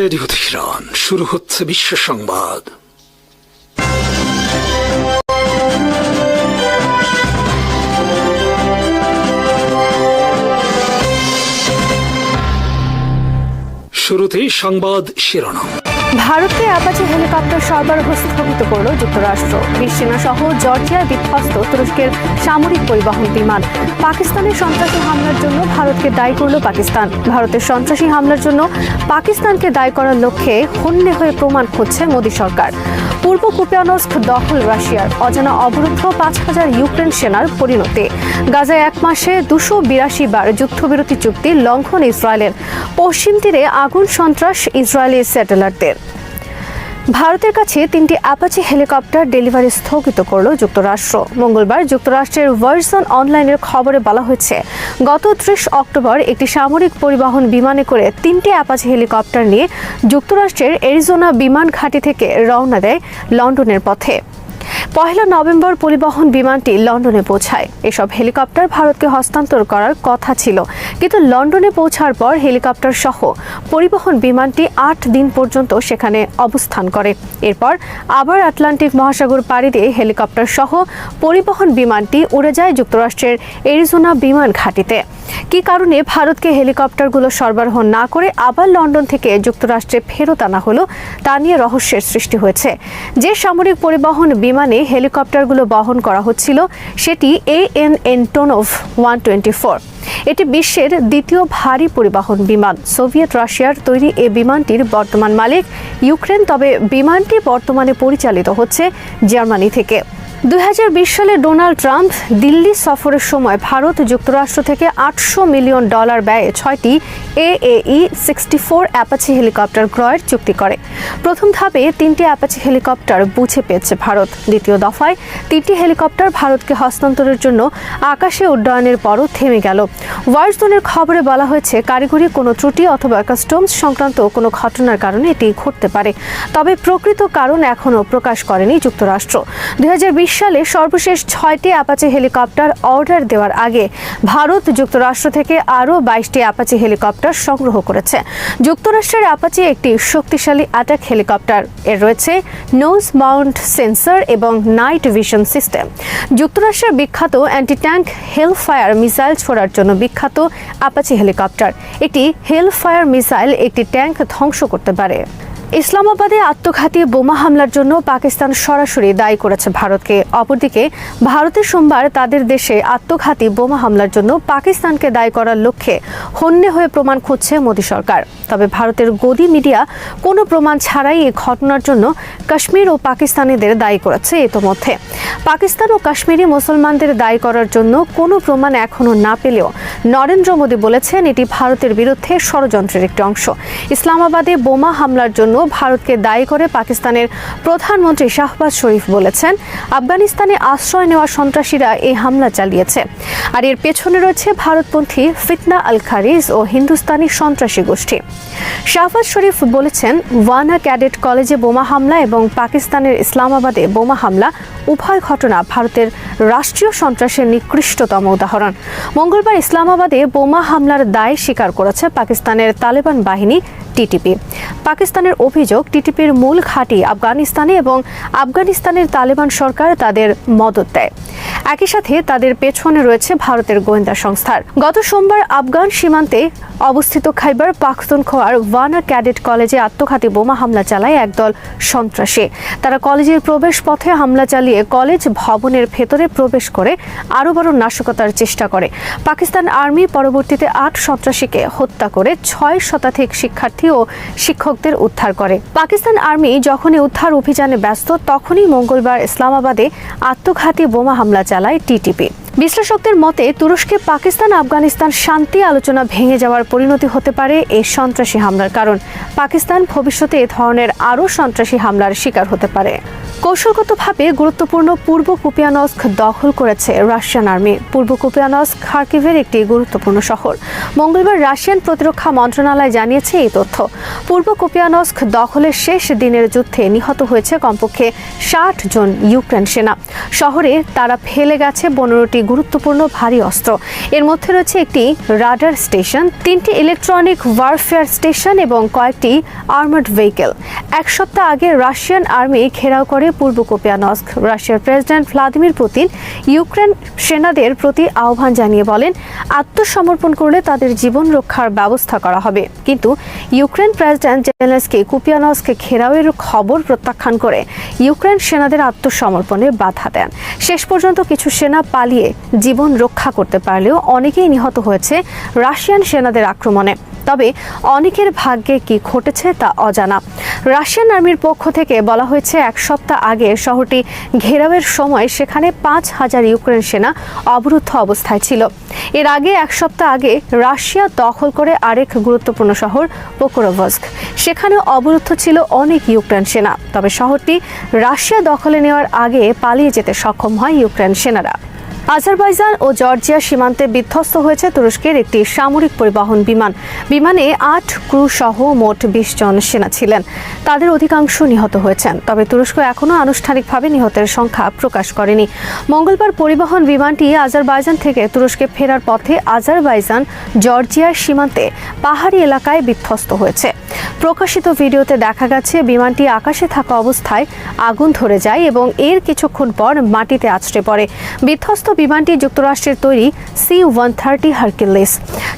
Radio Tehran শুরু হচ্ছে বিশ্ব সংবাদ। শুরুতেই সংবাদ শিরোনাম। ভারতকে অ্যাপাচি হেলিকপ্টার সরবরাহ স্থগিত করল যুক্তরাষ্ট্র। বিশ্বসেনা সহ জর্জিয়ায় বিধ্বস্ত তুরস্কের সামরিক পরিবহন বিমান। পাকিস্তানের সন্ত্রাসী হামলার জন্য ভারতকে দায়ী করল পাকিস্তান। ভারতের সন্ত্রাসী হামলার জন্য পাকিস্তানকে দায়ী করার লক্ষ্যে হন্যে হয়ে প্রমাণ খুঁজছে মোদী সরকার। পূর্ব কুপিয়ানস্ক দখল রাশিয়ার অজানা অবরুদ্ধ পাঁচ হাজার ইউক্রেন সেনার পরিণতি। গাজায় এক মাসে দুশো বিরাশি বার যুদ্ধবিরতি চুক্তি লঙ্ঘন ইসরায়েলের। পশ্চিম তীরে আগুন সন্ত্রাস ইসরায়েলি স্যাটেলাইটদের। ভারতের কাছে তিনটি অ্যাপাচি হেলিকপ্টার ডেলিভারি স্থগিত করল যুক্তরাষ্ট্র। মঙ্গলবার যুক্তরাষ্ট্রের ভার্সন অনলাইনের খবরে বলা হয়েছে, গত ত্রিশ অক্টোবর একটি সামরিক পরিবহন বিমানে করে তিনটি অ্যাপাচি হেলিকপ্টার নিয়ে যুক্তরাষ্ট্রের এরিজোনা বিমান ঘাঁটি থেকে রওনা দেয় লন্ডনের পথে। পহেলা নভেম্বর পরিবহন বিমানটি লন্ডনে পৌঁছায়। এসব হেলিকপ্টার ভারতকে হস্তান্তর করার কথা ছিল। কিন্তু লন্ডনে পৌঁছার পর হেলিকপ্টার সহ পরিবহন বিমানটি আট দিন পর্যন্ত সেখানে অবস্থান করে। এরপর আবার আটলান্টিক মহাসাগর পাড়ি দিয়ে হেলিকপ্টার সহ পরিবহন বিমানটি উড়ে যায় যুক্তরাষ্ট্রের এরিজোনা বিমান ঘাঁটিতে। কি কারণে ভারতকে হেলিকপ্টারগুলো সরবরাহ না করে আবার লন্ডন থেকে যুক্তরাষ্ট্রে ফেরত আনা হলো, তা নিয়ে রহস্যের সৃষ্টি হয়েছে। যে সামরিক পরিবহন বিমানে হেলিকপ্টারগুলো বহন করা হচ্ছিল, সেটি A N Antonov one twenty four. এটি বিশ্বের দ্বিতীয় ভারী পরিবহন বিমান। সোভিয়েত রাশিয়ার তৈরি এ বিমানটির বর্তমান মালিক ইউক্রেন, তবে বিমানটি বর্তমানে পরিচালিত হচ্ছে জার্মানি থেকে। দুই হাজার বিশ সালে ডোনাল্ড ট্রাম্প দিল্লি সফরের সময় ভারত যুক্তরাষ্ট্র থেকে আটশো মিলিয়ন ডলার ব্যয়ে ছয়টি AH sixty four Apache helicopter ক্রয়ের চুক্তি করে। প্রথম ধাপে তিনটি অ্যাপাচি হেলিকপ্টার বুঝে পেয়েছে ভারত। দ্বিতীয় দফায় তিনটি হেলিকপ্টার ভারতকে হস্তান্তরের জন্য আকাশে উড্ডয়নের পরও থেমে গেল। ওয়ার্সজোনের খবরে বলা হয়েছে, কারিগরি কোনো ত্রুটি অথবা কাস্টমস সংক্রান্ত কোনো ঘটনার কারণে এটি ঘটতে পারে। তবে প্রকৃত কারণ এখনও প্রকাশ করেনি যুক্তরাষ্ট্র। দুই সালে সর্বশেষ ছয়টি অ্যাপাচি হেলিকপ্টার অর্ডার দেওয়ার আগে ভারত যুক্তরাষ্ট্র থেকে আরও বাইশটি অ্যাপাচি হেলিকপ্টার সংগ্রহ করেছে। যুক্তরাষ্ট্রের অ্যাপাচি একটি শক্তিশালী অ্যাটাক হেলিকপ্টার এর রয়েছে নোজ মাউন্ট সেন্সর এবং নাইট ভিশন সিস্টেম যুক্তরাষ্ট্রের বিখ্যাত অ্যান্টি ট্যাঙ্ক হেল ফায়ার মিসাইল ছোড়ার জন্য বিখ্যাত অ্যাপাচি হেলিকপ্টার এটি হেল ফায়ার মিসাইল একটি ট্যাঙ্ক ধ্বংস করতে পারে। ইসলামাবাদে আত্মঘাতী বোমা হামলার জন্য পাকিস্তান সরাসরি দায়ী করেছে ভারতকে। অপরদিকে, ভারতের সোমবার তাদের দেশে আত্মঘাতী বোমা হামলার জন্য পাকিস্তানকে দায়ী করার লক্ষ্যে হন্যে হয়ে প্রমাণ খুঁজছে মোদী সরকার। তবে ভারতের গদি মিডিয়া কোনো প্রমাণ ছাড়াই এই ঘটনার জন্য কাশ্মীর ও পাকিস্তানিদের দায়ী করেছে ইতোমধ্যে। পাকিস্তান ও কাশ্মীরি মুসলমানদের দায়ী করার জন্য কোনো প্রমাণ এখনও না পেলেও নরেন্দ্র মোদী বলেছেন, এটি ভারতের বিরুদ্ধে ষড়যন্ত্রের একটি অংশ। ইসলামাবাদে বোমা হামলার জন্য ভারতকে দায়ী করে পাকিস্তানের প্রধানমন্ত্রী শাহবাজ শরীফ বলেছেন, আফগানিস্তানে আশ্রয় নেওয়া সন্ত্রাসীরা এই হামলা চালিয়েছে। আর এর পেছনে রয়েছে ভারতপন্থী ফিতনা আল খারিজ ও হিন্দুস্তানি সন্ত্রাসী গোষ্ঠী। শাহবাজ শরীফ বলেছেন, ওয়ানা ক্যাডেট কলেজে বোমা হামলা এবং পাকিস্তানের ইসলামাবাদে বোমা হামলা উভয় ঘটনা ভারতের রাষ্ট্রীয় সন্ত্রাসের নিকৃষ্টতম উদাহরণ। মঙ্গলবার ইসলামাবাদে বোমা হামলার দায় স্বীকার করেছে পাকিস্তানের তালেবান বাহিনী টিটিপি। পাকিস্তানের অভিযোগ, টিটিপির মূল ঘাঁটি আফগানিস্তানে এবং আফগানিস্তানের তালেবান সরকার তাদের মদত দেয়। একই সাথে তাদের পেছনে রয়েছে ভারতের গোয়েন্দা সংস্থার। গত সোমবার আফগান সীমান্তে অবস্থিত খাইবার পাখতুনখোয়ার ওয়ানা ক্যাডেট কলেজে আত্মঘাতী বোমা হামলা চালায় একদল সন্ত্রাসী। তারা কলেজের প্রবেশ পথে হামলা চালিয়ে কলেজ ভবনের ভেতরে প্রবেশ করে আরও বড় নাশকতার চেষ্টা করে। পাকিস্তান আর্মি পরবর্তীতে আট সন্ত্রাসীকে হত্যা করে ছয় শতাধিক শিক্ষার্থী ও শিক্ষকদের উদ্ধার করে। পাকিস্তান আর্মি যখনই উদ্ধার অভিযানে ব্যস্ত, তখনই মঙ্গলবার ইসলামাবাদে আত্মঘাতী বোমা হামলা চালায় টিটিপি বিশ্লেষকদের মতে, তুরস্কে পাকিস্তান, আফগানিস্তান শান্তি আলোচনা ভেঙে যাওয়ার পরিণতি হতে পারে এই সন্ত্রাসী হামলার কারণ। পাকিস্তান ভবিষ্যতে এ ধরনের আরও সন্ত্রাসী হামলার শিকার হতে পারে। কৌশলগতভাবে গুরুত্বপূর্ণ পূর্ব কুপিয়ানস্ক দখল করেছে রাশিয়ান আর্মি। পূর্ব কুপিয়ানস্ক খার্কিভের একটি গুরুত্বপূর্ণ শহর। মঙ্গলবার রাশিয়ান প্রতিরক্ষা মন্ত্রণালয় জানিয়েছে এই তথ্য। পূর্ব কুপিয়ানস্ক দখলের শেষ দিনের যুদ্ধে নিহত হয়েছে কমপক্ষে ষাট জন ইউক্রেন সেনা। শহরে তারা ফেলে গেছে পনেরোটি গুরুত্বপূর্ণ ভারী অস্ত্র। এর মধ্যে রয়েছে একটি রাডার স্টেশন, তিনটি ইলেকট্রনিক ওয়ারফেয়ার স্টেশন এবং কয়েকটি আর্মার্ড ভেহিকেল। এক সপ্তাহ আগে রাশিয়ান আর্মি ঘেরাও করে পূর্ব কোপিয়ানস্ক। রাশিয়ার প্রেসিডেন্ট ভ্লাদিমির পুতিন ইউক্রেন সেনাদের প্রতি আহ্বান জানিয়ে বলেন, আত্মসমর্পণ করলে তাদের জীবন রক্ষার ব্যবস্থা করা হবে। কিন্তু ইউক্রেন প্রেসিডেন্ট জেলেন্সকি কুপিয়ানস্ক ঘেরাওয়ের খবর প্রত্যাখ্যান করে ইউক্রেন সেনাদের আত্মসমর্পণে বাধা দেন। শেষ পর্যন্ত কিছু সেনা পালিয়ে জীবন রক্ষা করতে পারলেও অনেকেই নিহত হয়েছে রাশিয়ান সেনাদের আক্রমণে। তবে অনেকের ভাগ্যে কি ঘটেছে তা অজানা। রাশিয়ান আর্মির পক্ষ থেকে বলা হয়েছে, এক সপ্তাহ আগে শহরটি ঘেরাওয়ের সময় সেখানে পাঁচ হাজার ইউক্রেন সেনা অবরুদ্ধ অবস্থায় ছিল। এর আগে এক সপ্তাহ আগে রাশিয়া দখল করে আরেক গুরুত্বপূর্ণ শহর পোকরোভস্ক। সেখানে অবরুদ্ধ ছিল অনেক ইউক্রেন সেনা। তবে শহরটি রাশিয়া দখলে নেওয়ার আগে পালিয়ে যেতে সক্ষম হয় ইউক্রেন সেনারা। আজারবাইজান ও জর্জিয়া সীমান্তে বিধ্বস্ত হয়েছে তুরস্কের একটি সামরিক পরিবহন বিমান। বিমানে আট ক্রু সহ মোট বিশ জন সেনা ছিলেন। তাদের অধিকাংশ নিহত হয়েছেন। তবে তুরস্ক এখনও আনুষ্ঠানিকভাবে নিহতের সংখ্যা প্রকাশ করেনি। মঙ্গলবার পরিবহন বিমানটি আজারবাইজান থেকে তুরস্কে ফেরার পথে আজারবাইজান জর্জিয়ার সীমান্তে পাহাড়ি এলাকায় বিধ্বস্ত হয়েছে। প্রকাশিত ভিডিওতে দেখা গেছে, বিমানটি আকাশে থাকা অবস্থায় আগুন ধরে যায় এবং এর কিছুক্ষণ পর মাটিতে আছড়ে পড়ে। বিধ্বস্ত বিমানটি যুক্তরাষ্ট্রের তৈরি C one thirty Hercules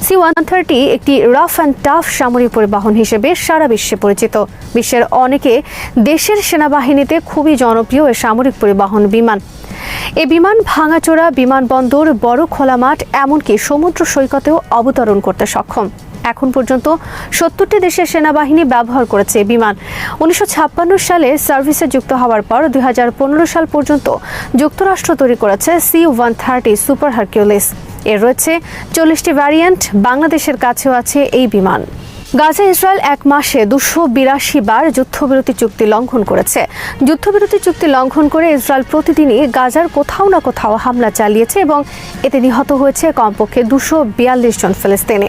C one thirty একটি রাফ অ্যান্ড টাফ সামরিক পরিবহন হিসেবে সারা বিশ্বে পরিচিত। বিশ্বের অনেকে দেশের সেনাবাহিনীতে খুবই জনপ্রিয় এ সামরিক পরিবহন বিমান। এ বিমান ভাঙাচোরা, বিমানবন্দর, বড় খোলা মাঠ এমনকি সমুদ্র সৈকতেও অবতরণ করতে সক্ষম। এখন পর্যন্ত সত্তরটি দেশের সেনাবাহিনী ব্যবহার করেছে বিমান। উনিশশো ছাপ্পান্ন সালে সার্ভিসে যুক্ত হওয়ার পর দুই হাজার পনেরো সাল পর্যন্ত যুক্তরাষ্ট্র তৈরি করেছে C one thirty super Hercules. এর রয়েছে চল্লিশটি ভ্যারিয়েন্ট বাংলাদেশের কাছেও আছে এই বিমান। গাজা ইসরায়েল এক মাসে দুশো বিরাশি বার যুদ্ধবিরতি চুক্তি লঙ্ঘন করেছে। যুদ্ধবিরতি চুক্তি লঙ্ঘন করে ইসরায়েল প্রতিদিনই গাজার কোথাও না কোথাও হামলা চালিয়েছে এবং এতে নিহত হয়েছে কমপক্ষে দুশো বিয়াল্লিশ জন ফিলিস্তিনি।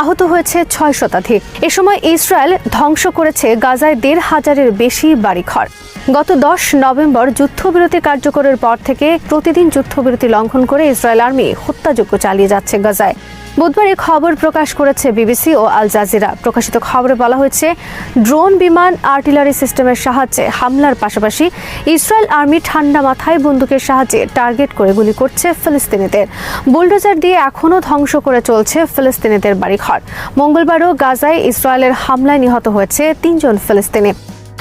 আহত হয়েছে ছয় শতাধিক। এ সময় ইসরায়েল ধ্বংস করেছে গাজায় দেড় হাজারের বেশি বাড়িঘর। গত দশ নভেম্বর যুদ্ধবিরতি কার্যকরের পর থেকে প্রতিদিন যুদ্ধবিরতি লঙ্ঘন করে ইসরায়েল আর্মি হত্যাযজ্ঞ চালিয়ে যাচ্ছে গাজায়। বুধবার খবর প্রকাশ করেছে বিবিসি ও আল জাজিরা। প্রকাশিত খবরে বলা হয়েছে, ড্রোন বিমান আর্টিলারি সিস্টেমের সাহায্যে হামলার পাশাপাশি ইসরায়েল আর্মি ঠান্ডা মাথায় বন্দুকের সাহায্যে টার্গেট করে গুলি করছে ফিলিস্তিনিদের। বুলডোজার দিয়ে এখনও ধ্বংস করে চলছে ফিলিস্তিনিদের বাড়িঘর। মঙ্গলবারও গাজায় ইসরায়েলের হামলায় নিহত হয়েছে তিনজন ফিলিস্তিনি।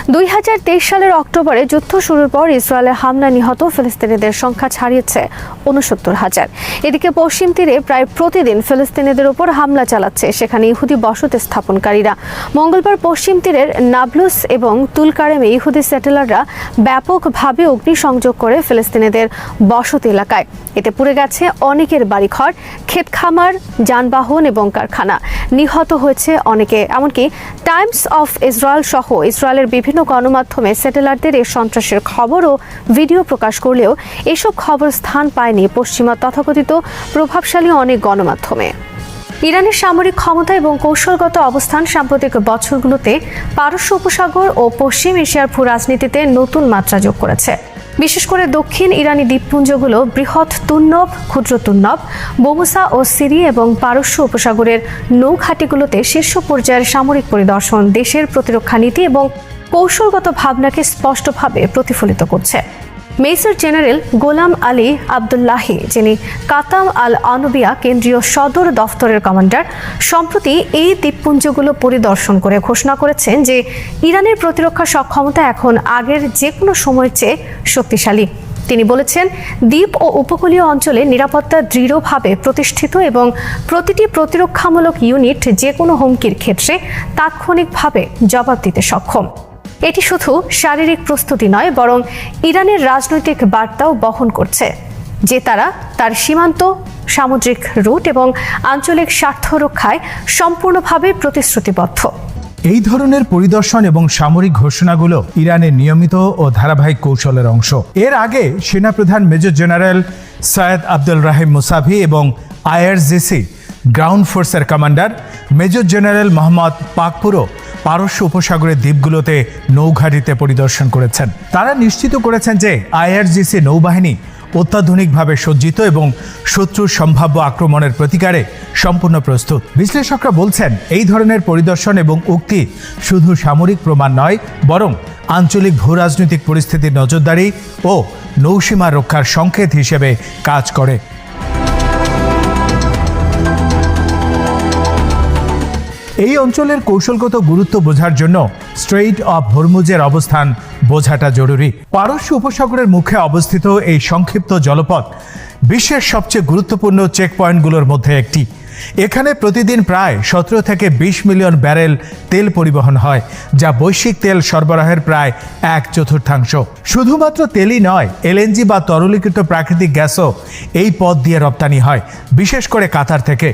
দুই হাজার তেইশ সালের অক্টোবরে যুদ্ধ শুরুর পর ইসরায়েলের হামলা নিহত ফিলিস্তিনিদের সংখ্যা ছাড়িয়েছে উনসত্তর হাজার। এদিকে পশ্চিম তীরে প্রায় প্রতিদিন ফিলিস্তিনিদের উপর হামলা চালাচ্ছে সেখানে ইহুদি বসতি স্থাপনকারীরা। মঙ্গলবার পশ্চিম তীরের নাবলুস এবং তুলকারেমে ইহুদি সেটেলাররা ব্যাপকভাবে অগ্নিসংযোগ করে ফিলিস্তিনিদের বসতি এলাকায়। এতে পুড়ে গেছে অনেকের বাড়িঘর ক্ষেত খামার যানবাহন এবং কারখানা। নিহত হয়েছে অনেকে, এমনকি টাইমস অফ ইসরায়েল সহ ইসরায়েলের বিভিন্ন গণমাধ্যমে স্যাটেলাইটদের এই সন্ত্রাসের খবর ও ভিডিও প্রকাশ করলেও এসব খবর স্থান পায়নি পশ্চিমা তথাকথিত প্রভাবশালী অনেক গণমাধ্যমে। ইরানের সামরিক ক্ষমতা এবং কৌশলগত অবস্থান সাম্প্রতিক বছরগুলোতে পারস্য উপসাগর ও পশ্চিম এশিয়ার ভূ রাজনীতিতে নতুন মাত্রা যোগ করেছে। বিশেষ করে দক্ষিণ ইরানি দ্বীপপুঞ্জগুলো বৃহৎ তুন্নব, ক্ষুদ্র তুন্নব, বোমুসা ও সিরি এবং পারস্য উপসাগরের নৌঘাটিগুলোতে শীর্ষ পর্যায়ের সামরিক পরিদর্শন, দেশের প্রতিরক্ষা নীতি এবং কৌশলগত ভাবনাকে স্পষ্টভাবে প্রতিফলিত করছে। Major general Gholam Ali Abdollahi, যিনি কাতাম আল আনবিয়া কেন্দ্রীয় সদর দফতরের কমান্ডার, সম্প্রতি এই দ্বীপপুঞ্জগুলো পরিদর্শন করে ঘোষণা করেছেন যে ইরানের প্রতিরক্ষা সক্ষমতা এখন আগের যে কোনো সময়ের চেয়ে শক্তিশালী। তিনি বলেছেন, দ্বীপ ও উপকূলীয় অঞ্চলে নিরাপত্তা দৃঢ়ভাবে প্রতিষ্ঠিত এবং প্রতিটি প্রতিরক্ষামূলক ইউনিট যে কোনো হুমকির ক্ষেত্রে তাৎক্ষণিকভাবে জবাব দিতে সক্ষম। এটি শুধু শারীরিক প্রস্তুতি নয়, বরং ইরানের রাজনৈতিক বার্তাও বহন করছে, যে তারা তার সীমান্ত, সামুদ্রিক রুট এবং আঞ্চলিক স্বার্থ রক্ষায় সম্পূর্ণভাবে প্রতিশ্রুতিবদ্ধ। এই ধরনের পরিদর্শন এবং সামরিক ঘোষণাগুলো ইরানের নিয়মিত ও ধারাবাহিক কৌশলের অংশ। এর আগে সেনাপ্রধান major general Seyed Abdul Rahim Mousavi এবং আইআরজিসি গ্রাউন্ড ফোর্সের commander major general Mohammad Pakpour পারস্য উপসাগরের দ্বীপগুলোতে নৌঘাটিতে পরিদর্শন করেছেন। তারা নিশ্চিত করেছেন যে আইআরজিসি নৌবাহিনী অত্যাধুনিকভাবে সজ্জিত এবং শত্রুর সম্ভাব্য আক্রমণের প্রতিকারে সম্পূর্ণ প্রস্তুত। বিশ্লেষকরা বলছেন, এই ধরনের পরিদর্শন এবং উক্তি শুধু সামরিক প্রমাণ নয়, বরং আঞ্চলিক ভূরাজনৈতিক পরিস্থিতির নজরদারি ও নৌসীমা রক্ষার সংকেত হিসেবে কাজ করে। এই অঞ্চলের কৌশলগত গুরুত্ব বোঝার জন্য স্ট্রেইট অফ হরমুজের অবস্থান বোঝাটা জরুরি। পারস্য উপসাগরের মুখে অবস্থিত এই সংক্ষিপ্ত জলপথ বিশ্বের সবচেয়ে গুরুত্বপূর্ণ চেকপয়েন্টগুলোর মধ্যে একটি। এখানে প্রতিদিন প্রায় সতেরো থেকে বিশ মিলিয়ন ব্যারেল তেল পরিবহন হয়, যা বৈশ্বিক তেল সরবরাহের প্রায় এক চতুর্থাংশ। শুধুমাত্র তেলই নয়, এলএনজি বা তরলীকৃত প্রাকৃতিক গ্যাসও এই পথ দিয়ে রপ্তানি হয়, বিশেষ করে কাতার থেকে।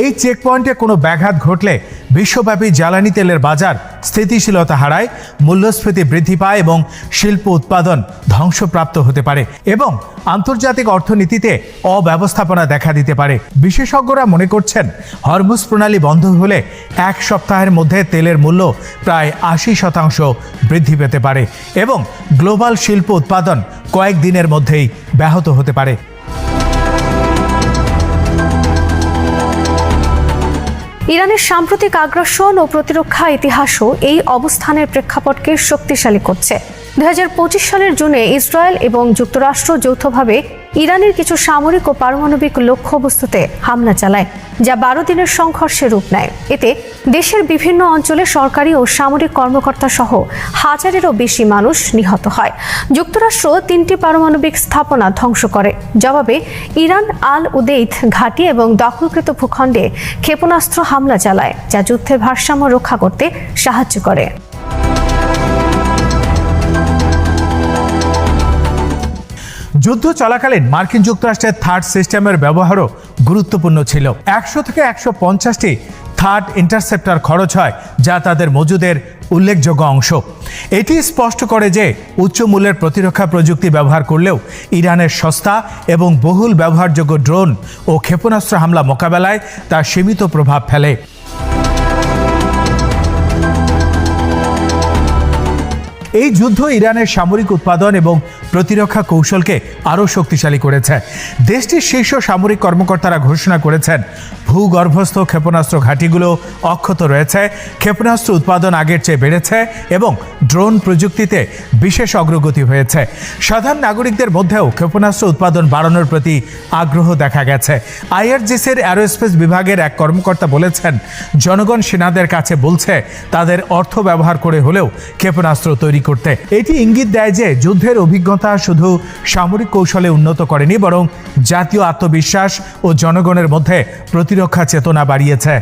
এই চেকপয়েন্টে কোনো ব্যাঘাত ঘটলে বিশ্বব্যাপী জ্বালানি তেলের বাজার স্থিতিশীলতা হারায়, মূল্যস্ফীতি বৃদ্ধি পায় এবং শিল্প উৎপাদন ধ্বংসপ্রাপ্ত হতে পারে এবং আন্তর্জাতিক অর্থনীতিতে অব্যবস্থাপনা দেখা দিতে পারে। বিশেষজ্ঞরা মনে করছেন, হরমুজ প্রণালী বন্ধ হলে এক সপ্তাহের মধ্যে তেলের মূল্য প্রায় আশি শতাংশ বৃদ্ধি পেতে পারে এবং গ্লোবাল শিল্প উৎপাদন কয়েক দিনের মধ্যেই ব্যাহত হতে পারে। ইরানের সাম্প্রতিক আগ্রাসন ও প্রতিরক্ষা ইতিহাসও এই অবস্থানের প্রেক্ষাপটকে শক্তিশালী করছে। দুই হাজার পঁচিশ সালের জুনে ইসরায়েল এবং যুক্তরাষ্ট্র যৌথভাবে ইরানের কিছু সামরিক ও পারমাণবিক লক্ষ্যবস্তুতে হামলা চালায়, যা বারো দিনের সংঘর্ষে রূপ নেয়। এতে দেশের বিভিন্ন অঞ্চলে সরকারি ও সামরিক কর্মকর্তা সহ হাজারেরও বেশি মানুষ নিহত হয়। যুক্তরাষ্ট্র তিনটি পারমাণবিক স্থাপনা ধ্বংস করে। জবাবে, ইরান আল উদেইথ ঘাঁটি এবং দখলকৃত ভূখণ্ডে ক্ষেপণাস্ত্র হামলা চালায়, যা যুদ্ধের ভারসাম্য রক্ষা করতে সাহায্য করে। যুদ্ধ চলাকালীন মার্কিন যুক্তরাষ্ট্রের থার্ড সিস্টেমের ব্যবহারও গুরুত্বপূর্ণ ছিল। একশো থেকে একশো পঞ্চাশটি থার্ড ইন্টারসেপ্টার খরচ হয়, যা তাদের মজুদের উল্লেখযোগ্য অংশ। এটি স্পষ্ট করে যে উচ্চ মূল্যের প্রতিরক্ষা প্রযুক্তি ব্যবহার করলেও ইরানের সস্তা এবং বহুল ব্যবহারযোগ্য ড্রোন ও ক্ষেপণাস্ত্র হামলা মোকাবেলায় তার সীমিত প্রভাব ফেলে। এই যুদ্ধ ইরানের সামরিক উৎপাদন এবং প্রতিরক্ষা কৌশলকে আরও শক্তিশালী করেছে। দেশটির শীর্ষ সামরিক কর্মকর্তারা ঘোষণা করেছেন, ভূগর্ভস্থ ক্ষেপণাস্ত্র ঘাঁটিগুলো অক্ষত রয়েছে, ক্ষেপণাস্ত্র উৎপাদন আগের চেয়ে বেড়েছে এবং ড্রোন প্রযুক্তিতে বিশেষ অগ্রগতি হয়েছে। সাধারণ নাগরিকদের মধ্যেও ক্ষেপণাস্ত্র উৎপাদন বাড়ানোর প্রতি আগ্রহ দেখা গেছে। আইআরজিসির অ্যারোস্পেস বিভাগের এক কর্মকর্তা বলেছেন, জনগণ সেনাদের কাছে বলছে, তাদের অর্থ ব্যবহার করে হলেও ক্ষেপণাস্ত্র তৈরি করতে। এটি ইঙ্গিত দেয় যে যুদ্ধের অভিজ্ঞতা শুধু সামরিক কৌশলে উন্নত করেনি, বরং জাতীয় আত্মবিশ্বাস ও জনগণের মধ্যে প্রতিরক্ষা চেতনা বাড়িয়েছে।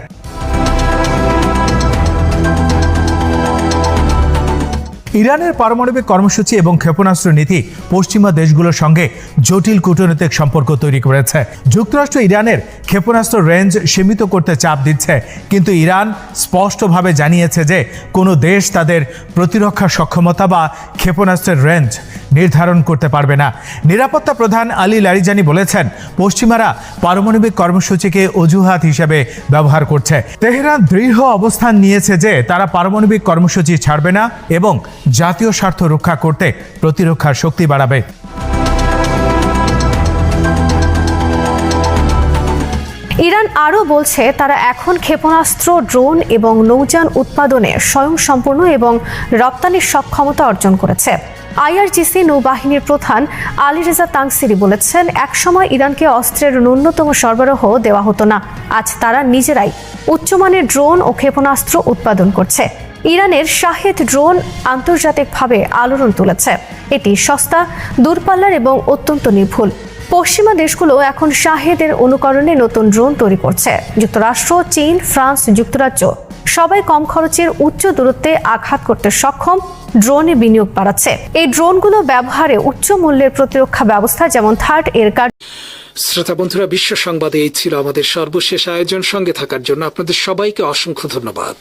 ইরানের পারমাণবিক কর্মসূচি এবং ক্ষেপণাস্ত্র নীতি পশ্চিমা দেশগুলোর সঙ্গে জটিল কূটনৈতিক সম্পর্ক তৈরি করেছে। যুক্তরাষ্ট্র ইরানের ক্ষেপণাস্ত্র রেঞ্জ সীমিত করতে চাপ দিচ্ছে, কিন্তু ইরান স্পষ্টভাবে জানিয়েছে যে কোনো দেশ তাদের প্রতিরক্ষা সক্ষমতা বা ক্ষেপণাস্ত্রের রেঞ্জ নির্ধারণ করতে পারবে না। নিরাপত্তা প্রধান আলী লারিজানি বলেছেন, পশ্চিমারা পারমাণবিক কর্মসূচিকে অজুহাত হিসেবে ব্যবহার করছে। তেহরান দৃঢ় অবস্থান নিয়েছে যে, তারা পারমাণবিক কর্মসূচি ছাড়বে না এবং জাতীয় স্বার্থ রক্ষা করতে প্রতিরক্ষার শক্তি বাড়াবে। ইরান আরও বলছে, তারা এখন ক্ষেপণাস্ত্র, ড্রোন এবং নৌযান উৎপাদনে স্বয়ংসম্পূর্ণ এবং রপ্তানির সক্ষমতা অর্জন করেছে। আইআরজিসি নৌবাহিনীর প্রধান আলী রেজা তাংসিরি বলেছেন, একসময় ইরানকে অস্ত্রের ন্যূনতম সরবরাহ দেওয়া হতো না। আজ তারা নিজেরাই উচ্চমানের ড্রোন ও ক্ষেপণাস্ত্র উৎপাদন করছে। ইরানের শাহেদ ড্রোন আন্তর্জাতিকভাবে আলোড়ন তুলেছে। এটি সস্তা, দূরপাল্লার এবং অত্যন্ত নির্ভুল। পশ্চিমা দেশগুলো এখন শাহেদের অনুকরণে নতুন ড্রোন তৈরি করছে। যুক্তরাষ্ট্র, চীন, ফ্রান্স, যুক্তরাজ্য সবাই কম খরচের উচ্চ দূরত্বে আঘাত করতে সক্ষম। ড্রোনে বিনিয়োগ বাড়াচ্ছে। এই ড্রোনগুলো ব্যবহারে উচ্চ মূল্যের প্রতিরক্ষা ব্যবস্থা, যেমন থার্ড এর কার্ড শ্রোতা বন্ধুরা, বিশ্ব সংবাদে এই ছিল আমাদের সর্বশেষ আয়োজন। সঙ্গে থাকার জন্য আপনাদের সবাইকে অসংখ্য ধন্যবাদ।